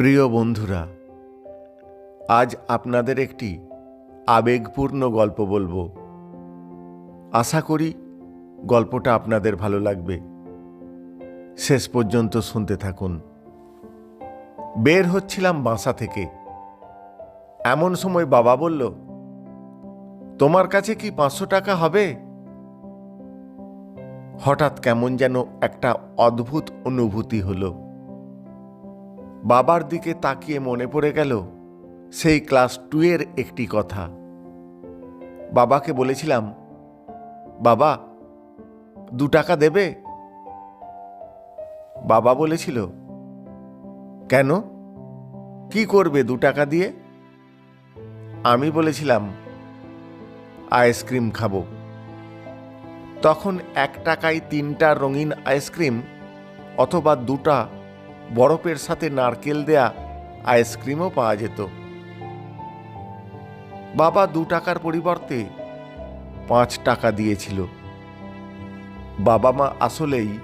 প্রিয় বন্ধুরা, আজ আপনাদের একটি আবেগপূর্ণ গল্প বলব। আশা করি গল্পটা আপনাদের ভালো লাগবে। শেষ পর্যন্ত শুনতে থাকুন। বের হচ্ছিলাম বাসা থেকে। এমন সময় বাবা বলল, তোমার কাছে কি পাঁচশো টাকা হবে? হঠাৎ কেমন যেন একটা অদ্ভুত অনুভূতি হলো। বাবার দিকে তাকিয়ে মনে পড়ে গেল, সেই ক্লাস টুয়ের একটি কথা। বাবাকে বলেছিলাম, বাবা, দু টাকা দেবে? বাবা বলেছিল, কেন? কি করবে দু টাকা দিয়ে? আমি বলেছিলাম, আইসক্রিম খাব। তখন এক টাকায় তিনটা রঙিন আইসক্রিম অথবা দুটা বরফের সাথে নারকেল দেয়া আইসক্রিমও পাওয়া যেত। বাবা দু টাকার পরিবর্তে পাঁচ টাকা দিয়েছিল। বাবা মা আসলেই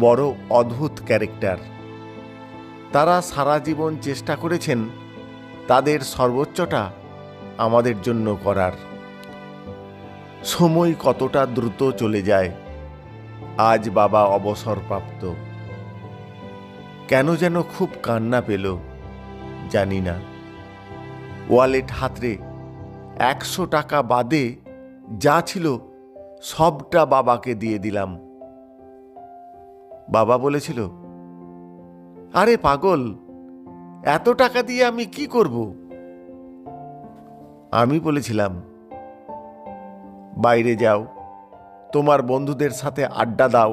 বড় অদ্ভুত ক্যারেক্টার। তারা সারা জীবন চেষ্টা করেছেন তাদের সর্বোচ্চটা আমাদের জন্য করার। সময় কতটা দ্রুত চলে যায়, আজ বাবা অবসরপ্রাপ্ত। কেন যেন খুব কান্না পেল, জানি না। ওয়ালেট হাতরে একশো টাকা বাদে যা ছিল সবটা বাবাকে দিয়ে দিলাম। বাবা বলেছিল, আরে পাগল, এত টাকা দিয়ে আমি কি করব? আমি বলেছিলাম, বাইরে যাও, তোমার বন্ধুদের সাথে আড্ডা দাও,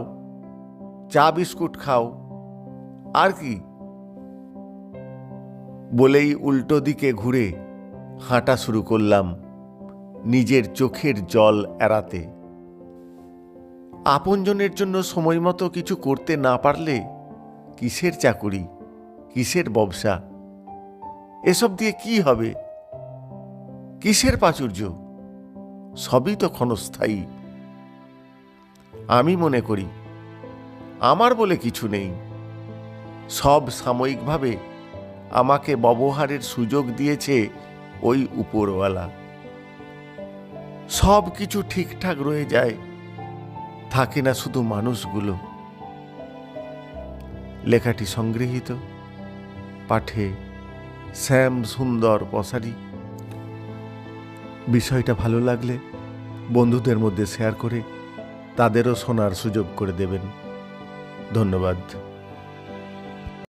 চা বিস্কুট খাও আর কি? বলেই উল্টো দিকে ঘুরে হাঁটা শুরু করলাম নিজের চোখের জল এড়াতে। আপনজনের জন্য সময় মতো কিছু করতে না পারলে কিসের চাকুরি, কিসের ব্যবসা, এসব দিয়ে কি হবে? কিসের প্রাচুর্য? সবই তো ক্ষণস্থায়ী। আমি মনে করি, আমার বলে কিছু নেই। সব সাময়িকভাবে আমাকে ব্যবহারের সুযোগ দিয়েছে ওই উপরওয়ালা। সব কিছু ঠিকঠাক রয়ে যায়, থাকে না শুধু মানুষগুলো। লেখাটি সংগৃহীত, পাঠে শ্যাম সুন্দর পসারি বিষয়টা ভালো লাগলে বন্ধুদের মধ্যে শেয়ার করে তাদেরও শোনার সুযোগ করে দেবেন। ধন্যবাদ।